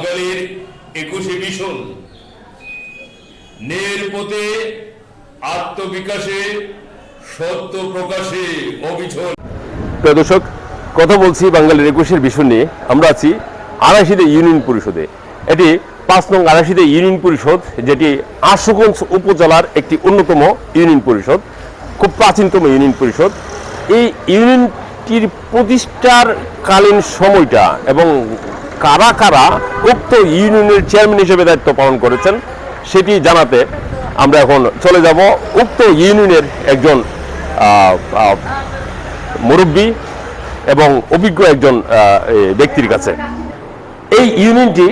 বাঙালির একুশে মিশন নের পথে আত্মবিকাশে সত্য প্রকাশে অবিচল। প্রিয় দর্শক, কথা বলছি বাঙালির একুশের বিষয় নিয়ে। আমরা আছি আড়াইশিতে ইউনিয়ন পরিষদে। এটি পাঁচ নং আড়াইশিতে ইউনিয়ন পরিষদ, যেটি আশুগঞ্জ উপজেলার একটি অন্যতম ইউনিয়ন পরিষদ, খুব প্রাচীনতম ইউনিয়ন পরিষদ। এই ইউনিয়নটির প্রতিষ্ঠার কালীন সময়টা এবং কারা কারা উক্ত ইউনিয়নের চেয়ারম্যান হিসেবে দায়িত্ব পালন করেছেন সেটি জানাতে আমরা এখন চলে যাব। উক্ত ইউনিয়নের একজন মুরব্বী এবং অভিজ্ঞ একজন ব্যক্তির কাছে। এই ইউনিয়নটি,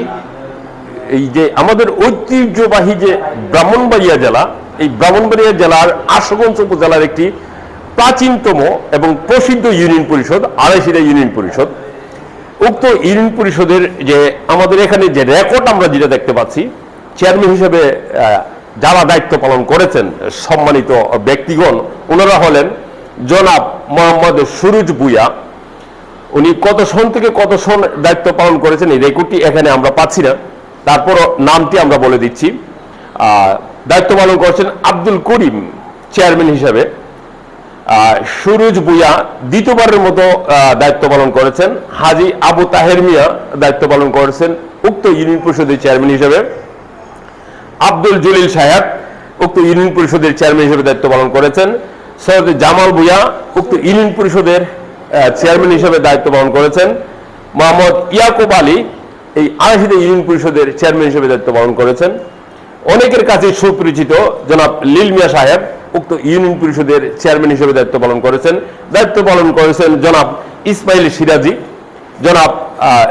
এই যে আমাদের ঐতিহ্যবাহী যে ব্রাহ্মণবাড়িয়া জেলা, এই ব্রাহ্মণবাড়িয়া জেলার আশুগঞ্জ উপজেলার একটি প্রাচীনতম এবং প্রসিদ্ধ ইউনিয়ন পরিষদ আড়াইশিরা ইউনিয়ন পরিষদ। উক্ত ইউনিয়ন পরিষদের যে আমাদের এখানে যে রেকর্ড আমরা যেটা দেখতে পাচ্ছি চেয়ারম্যান হিসেবে যারা দায়িত্ব পালন করেছেন, সম্মানিত ব্যক্তিগণ, ওনারা হলেন জনাব মোহাম্মদ সুরুজ বুয়া উনি কত সন থেকে কত সন দায়িত্ব পালন করেছেন এই রেকর্ডটি এখানে আমরা পাচ্ছি না। তারপর নামটি আমরা বলে দিচ্ছি। দায়িত্ব পালন করেছেন আব্দুল করিম চেয়ারম্যান হিসেবে। সুরুজ বুয়া দ্বিতীয়বারের মতো দায়িত্ব পালন করেছেন। হাজি আবু তাহের মিয়া দায়িত্ব পালন করেছেন, উক্ত ইউনিয়ন পরিষদের চেয়ারম্যান হিসেবে। আব্দুল জলিল সাহেব, উক্ত ইউনিয়ন পরিষদের চেয়ারম্যান হিসেবে দায়িত্ব পালন করেছেন। সৈয়দ জামাল ভুইয়া, উক্ত ইউনিয়ন পরিষদের চেয়ারম্যান হিসেবে দায়িত্ব পালন করেছেন। মোহাম্মদ ইয়াকুব আলী, এই আড়াইশিতে ইউনিয়ন পরিষদের চেয়ারম্যান হিসেবে দায়িত্ব পালন করেছেন। অনেকের কাছে সুপরিচিত জনাব লিল মিয়া সাহেব উক্ত ইউনিয়ন পরিষদের চেয়ারম্যান হিসেবে দায়িত্ব পালন করেছেন। দায়িত্ব পালন করেছেন জনাব ইসমাইল সিরাজি। জনাব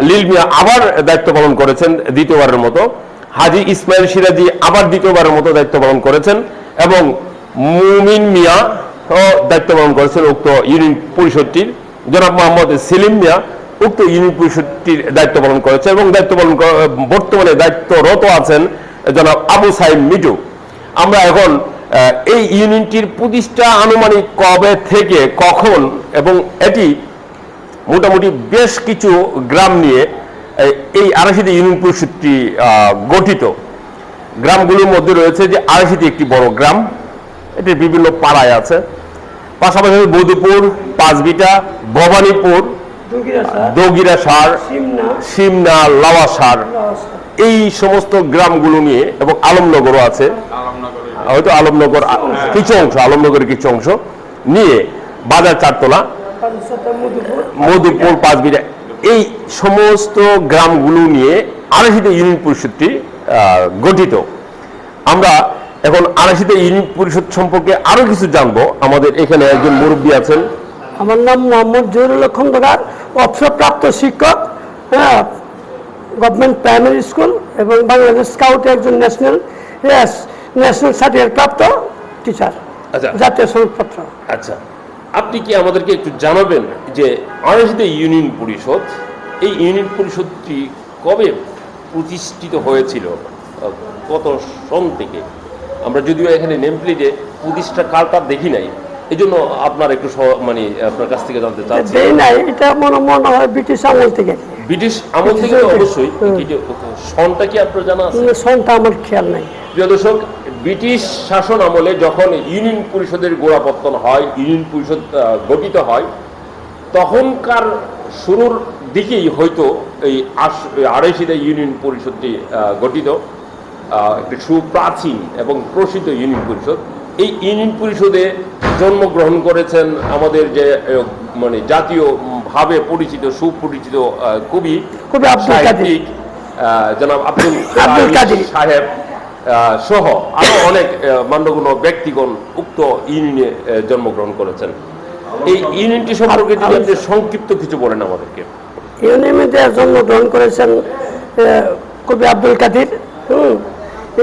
লিল মিয়া আবার দায়িত্ব পালন করেছেন দ্বিতীয়বারের মতো। হাজি ইসমাইল সিরাজি আবার দ্বিতীয়বারের মতো দায়িত্ব পালন করেছেন এবং মুমিন মিয়া দায়িত্ব পালন করেছেন উক্ত ইউনিয়ন পরিষদটির। জনাব মোহাম্মদ সেলিম মিয়া উক্ত ইউনিয়ন পরিষদটির দায়িত্ব পালন করেছে এবং দায়িত্ব পালন বর্তমানে দায়িত্বরত আছেন জনাব আবু সাইম মিটু আমরা এখন এই ইউনিয়নটির প্রতিষ্ঠা আনুমানিক কবে থেকে কখন এবং এটি মোটামুটি বেশ কিছু গ্রাম নিয়ে এই- এই আড়াইশিটি ইউনিয়ন পরিষদটি গঠিত। গ্রামগুলোর মধ্যে রয়েছে যে আড়াইশিটি একটি বড় গ্রাম এটি বিভিন্ন পাড়ায় আছে। পাশাপাশি বৌদিপুর পাঁচবিটা ভবানীপুর দগিরা সার সিমনা লাওয়া সার এই সমস্ত গ্রামগুলো নিয়ে এবং আলমনগরও আছে। হয়তো আলমনগর কিছু অংশ, আলমনগরের কিছু অংশ নিয়ে বাজার চারতলা মধুপুর পাঁচবিরা এই সমস্ত গ্রামগুলো নিয়ে আড়াইশিতে ইউনিয়ন পরিষদটি গঠিত। আমরা এখন আড়াইশিতে ইউনিয়ন পরিষদ সম্পর্কে আরও কিছু জানব। আমাদের এখানে একজন মুরব্বী আছেন। আমার নাম মোহাম্মদ জহুরুল খন্দকার অবসরপ্রাপ্ত শিক্ষক হ্যাঁ গভর্নমেন্ট প্রাইমারি স্কুল এবং বাংলাদেশ স্কাউটে একজন ন্যাশনাল ইয়েস ন্যাশনাল সার্টিফিকেট প্রাপ্ত টিচার আচ্ছা। জাতীয় সনদপত্র আচ্ছা আপনি কি আমাদেরকে একটু জানাবেন যে আড়াইশিতে ইউনিয়ন পরিষদ এই ইউনিয়ন পরিষদটি কবে প্রতিষ্ঠিত হয়েছিল? কত সন থেকে? আমরা যদিও এখানে নেম প্লেটে প্রতিষ্ঠা কালটা দেখি নাই এই জন্য আপনার একটু মানে আপনার কাছ থেকে জানতে চাচ্ছি। নাই এটা মনে মনে হয় ব্রিটিশ আমল থেকে। ব্রিটিশ আমল থেকে অবশ্যই সনটা কি আপনার জানা আছে? সনটা আমার খেয়াল নাই। প্রিয় দর্শক ব্রিটিশ শাসন আমলে যখন ইউনিয়ন পরিষদের গোড়াপত্তন হয় ইউনিয়ন পরিষদ গঠিত হয় তখনকার শুরুর দিকেই হয়তো এই আশ- ইউনিয়ন পরিষদটি গঠিত একটি সুপ্রাচীন এবং প্রসিদ্ধ ইউনিয়ন পরিষদ। এই ইউনিয়ন পরিষদে জন্মগ্রহণ করেছেন আমাদের যে মানে জাতীয় ভাবে পরিচিত সুপরিচিত কবি কবি সাহিত্যিক, জনাব আব্দুল সাহেব। সহ আরও অনেক আহ, ব্যক্তিগণ উক্ত ইউনিয়নে জন্মগ্রহণ করেছেন। এই ইউনিয়নটি সম্পর্কে যদি আপনি সংক্ষিপ্ত কিছু বলেন আমাদেরকে। ইউনিয়নে জন্মগ্রহণ করেছেন কবি আব্দুল কাদির হুম,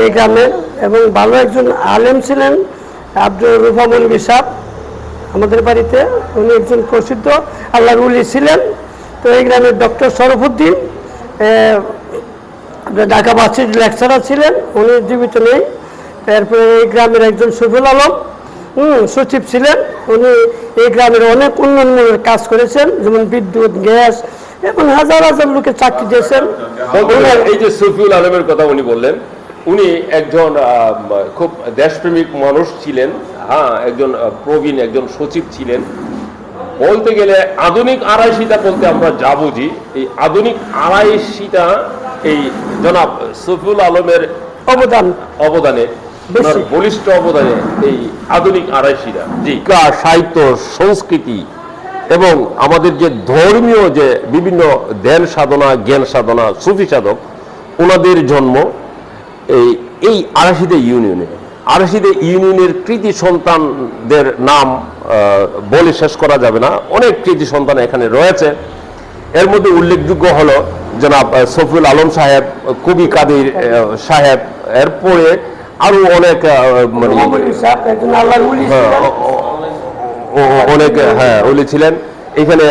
এই গ্রামে এবং ভালো একজন আলেম ছিলেন আব্দুল রুফামুল বিসাব আমাদের বাড়িতে। উনি একজন প্রসিদ্ধ আল্লাহ উলি ছিলেন। তো এই গ্রামের ডক্টর শরফুদ্দিন ঢাকা ভার্সিটির লেকচারার ছিলেন উনি জীবিত নেই। তারপরে এই গ্রামের একজন সফিউল আলম হুম সচিব ছিলেন। উনি এই গ্রামের অনেক উন্নয়নের কাজ করেছেন যেমন বিদ্যুৎ গ্যাস এবং হাজার হাজার লোকে চাকরি দিয়েছেন। এই যে সফিউল আলমের কথা উনি বললেন উনি একজন খুব দেশপ্রেমিক মানুষ ছিলেন হ্যাঁ একজন প্রবীণ একজন সচিব ছিলেন। বলতে গেলে আধুনিক আড়াইশিটা বলতে আমরা যা বুঝি এই আধুনিক আড়াইশিটা এই জনাব সফিউল আলমের অবদান। অবদানে বলিষ্ঠ অবদানে এই আধুনিক আড়াইশিরা। জি। সাহিত্য সংস্কৃতি এবং আমাদের যে ধর্মীয় যে বিভিন্ন ধ্যান সাধনা জ্ঞান সাধনা সুফি সাধক ওনাদের জন্ম এই এই আড়াশিদে ইউনিয়নে। আড়াশিদে ইউনিয়নের কৃতি সন্তানদের নাম বলে শেষ করা যাবে না। অনেক কৃতি সন্তান এখানে রয়েছে। এর মধ্যে উল্লেখযোগ্য হলো জনাব সফিউল আলম সাহেব কবি কাদির সাহেব এরপরে আরও অনেক মানে উলি হ্যাঁ, অনেক হ্যাঁ উনি ছিলেন। এখানে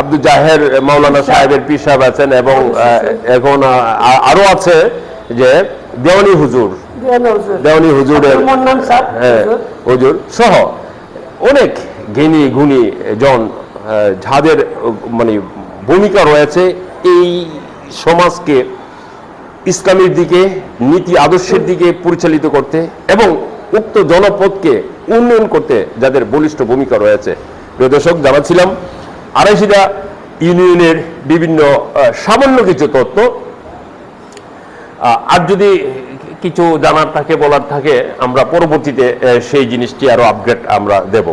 আব্দুল জাহের মাওলানা সাহেবের পীর সাহেব আছেন এবং এখন আরও আছে যে দেওয়ানি হুজুর। দেওয়ানি হুজুরের হ্যাঁ হুজুর। সহ অনেক জ্ঞানী গুণী জন যাদের মানে ভূমিকা রয়েছে এই সমাজকে ইসলামের দিকে, নীতি আদর্শের দিকে পরিচালিত করতে এবং উক্ত জনপদকে উন্নয়ন করতে যাদের বলিষ্ঠ ভূমিকা রয়েছে। প্রিয় দর্শক, জানাচ্ছিলাম আড়াইশিটা ইউনিয়নের বিভিন্ন সামান্য কিছু তথ্য। আর যদি কিছু জানার থাকে, বলার থাকে, আমরা পরবর্তীতে সেই জিনিসটি আরও আপগ্রেড আমরা দেব।